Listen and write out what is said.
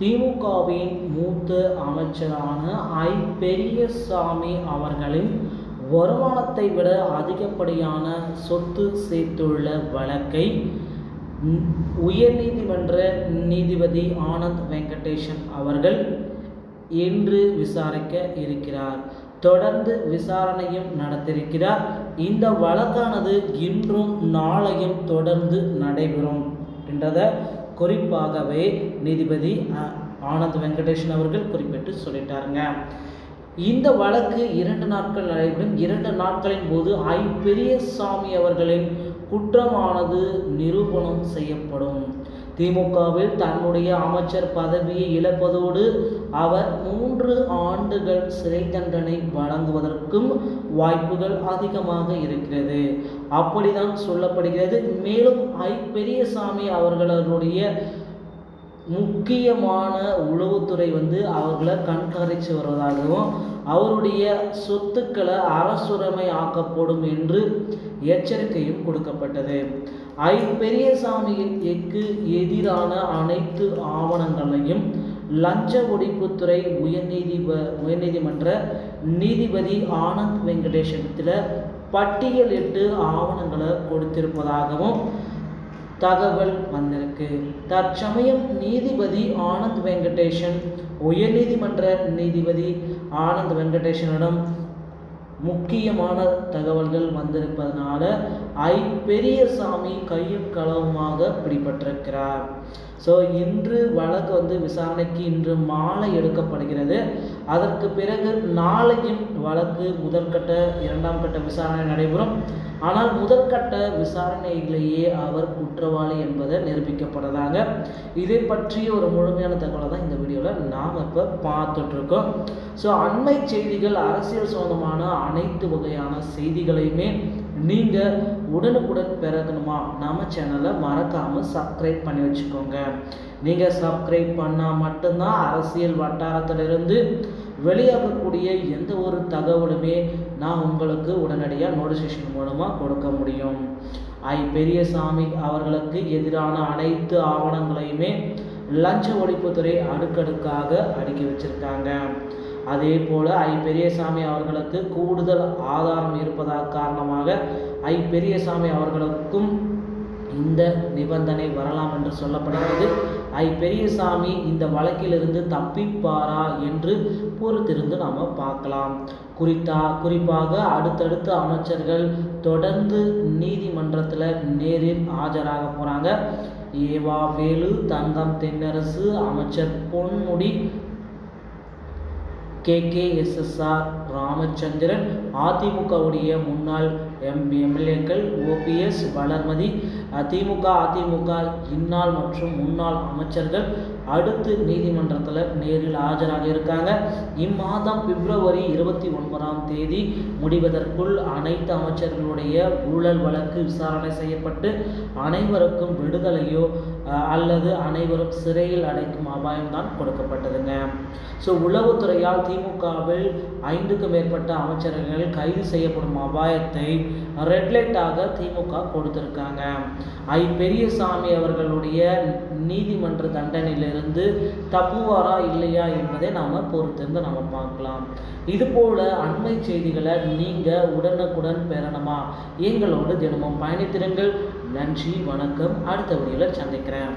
திமுகவின் மூத்த அமைச்சரான ஐ. பெரியசாமி அவர்களின் வருமானத்தை விட அதிகப்படியான சொத்து சேர்த்துள்ள வழக்கை உயர்நீதிமன்ற நீதிபதி ஆனந்த் வெங்கடேஷன் அவர்கள் இன்று விசாரிக்க இருக்கிறார். தொடர்ந்து விசாரணையும் நடத்திருக்கிறார் இந்த வழக்கானது இன்றும் நாளையும் தொடர்ந்து நடைபெறும். என்றதை குறிப்பாகவே நீதிபதி ஆனந்த் வெங்கடேஷன் அவர்கள் குறிப்பிட்டு சொல்லிட்டாருங்க. இந்த வழக்கு இரண்டு நாட்கள் நடைபெறும். இரண்டு நாட்களின் போது ஐ. பெரியசாமி அவர்களின் குற்றமானது நிரூபணம் செய்யப்படும். திமுகவில் தன்னுடைய அமைச்சர் பதவியை இழப்பதோடு அவர் மூன்று ஆண்டுகள் சிறை தண்டனை வழங்குவதற்கும் வாய்ப்புகள் அதிகமாக இருக்கிறது. அப்படிதான் சொல்லப்படுகிறது. மேலும் ஐ பெரியசாமி அவர்களுடைய முக்கியமான உளவுத்துறை வந்து அவர்களை கண்காணித்து வருவதாகவும் அவருடைய சொத்துக்களை அரசுரிமை ஆக்கப்படும் என்று எச்சரிக்கையும் கொடுக்கப்பட்டது. ஐ பெரியசாமிக்கு எதிரான அனைத்து ஆவணங்களையும் லஞ்ச ஒழிப்புத்துறை உயர்நீதி உயர்நீதிமன்ற நீதிபதி ஆனந்த் வெங்கடேஷத்தில் பட்டியலிட்டு ஆவணங்களை கொடுத்திருப்பதாகவும் தகவல் வந்திருக்கு. தற்சமயம் நீதிபதி ஆனந்த் வெங்கடேஷன் உயர்நீதிமன்ற நீதிபதி ஆனந்த் வெங்கடேஷனிடம் முக்கியமான தகவல்கள் வந்திருப்பதனால ஐ பெரியசாமி கையும் களவுமாக பிடிபட்டிருக்கிறார். ஸோ இன்று வழக்கு வந்து விசாரணைக்கு இன்று மாலை எடுக்கப்படுகிறது. அதற்கு பிறகு நாளையும் வழக்கு முதற்கட்ட இரண்டாம் கட்ட விசாரணை நடைபெறும். ஆனால் முதற்கட்ட விசாரணையிலேயே அவர் குற்றவாளி என்பதை நிரூபிக்கப்படுறாங்க இதை பற்றிய ஒரு முழுமையான தகவலை தான் இந்த வீடியோவில் நாம் இப்போ பார்த்துட்ருக்கோம். ஸோ அண்மை செய்திகள் அரசியல் சம்பந்தமான அனைத்து வகையான செய்திகளையுமே நீங்கள் உடனுக்குடன் பிறகணுமா நம்ம சேனலை மறக்காமல் சப்ஸ்கிரைப் பண்ணி வச்சுக்கோங்க. நீங்கள் சப்ஸ்கிரைப் பண்ணால் மட்டும்தான் அரசியல் வட்டாரத்திலிருந்து வெளியாகக்கூடிய எந்த ஒரு தகவலுமே நான் உங்களுக்கு உடனடியாக நோட்டிஃபிகேஷன் மூலமாக கொடுக்க முடியும். ஐ பெரியசாமி அவர்களுக்கு எதிரான அனைத்து ஆவணங்களையுமே லஞ்ச ஒழிப்புத்துறை அடுக்கடுக்காக அடுக்கி வச்சுருக்காங்க. அதே போல் ஐ பெரியசாமி அவர்களுக்கு கூடுதல் ஆதாரம் இருப்பதாக காரணமாக ஐ பெரியசாமி அவர்களுக்கும் இந்த நிபந்தனை வரலாம் என்று சொல்லப்படுகிறது. ஐ பெரியசாமி இந்த வழக்கிலிருந்து தப்பிப்பாரா என்று பொறுத்திருந்து நாம் பார்க்கலாம். குறித்தா குறிப்பாக அடுத்தடுத்த அமைச்சர்கள் தொடர்ந்து நீதிமன்றத்தில் நேரில் ஆஜராக போகிறாங்க ஏவா வேலு தங்கம் தென்னரசு அமைச்சர் Ponmudi K K SSR Ramachandran அதிமுகவுடைய முன்னாள் எம் எம்எல்ஏக்கள் ஓபிஎஸ் வளர்மதி திமுக அதிமுக இந்நாள் மற்றும் முன்னாள் அமைச்சர்கள் அடுத்து நீதிமன்றத்தில் நேரில் ஆஜராக இருக்காங்க. இம்மாதம் பிப்ரவரி இருபத்தி ஒன்பதாம் தேதி முடிவதற்குள் அனைத்து அமைச்சர்களுடைய ஊழல் வழக்கு விசாரணை செய்யப்பட்டு அனைவருக்கும் விடுதலையோ அல்லது அனைவரும் சிறையில் அடைக்கும் அபாயம்தான் கொடுக்கப்பட்டதுங்க. ஸோ உளவுத்துறையால் அதிமுகவில் ஐந்துக்கும் மேற்பட்ட அமைச்சர்கள் கைது செய்யப்படும் அபாயத்தை ரெட்லைட்டாக திமுக கொடுத்திருக்காங்க. ஐ பெரியசாமி அவர்களுடைய நீதிமன்ற தண்டனையிலிருந்து தப்புவாரா இல்லையா என்பதை நாம் பொறுத்திருந்து நம்ம பார்க்கலாம். இது போல அண்மை செய்திகளை நீங்கள் உடனுக்குடன் பெறணுமா? எங்களோடு தினமும் பயணித்திருங்கள். நன்றி வணக்கம். அடுத்த வீடியோவில் சந்திக்கிறேன்.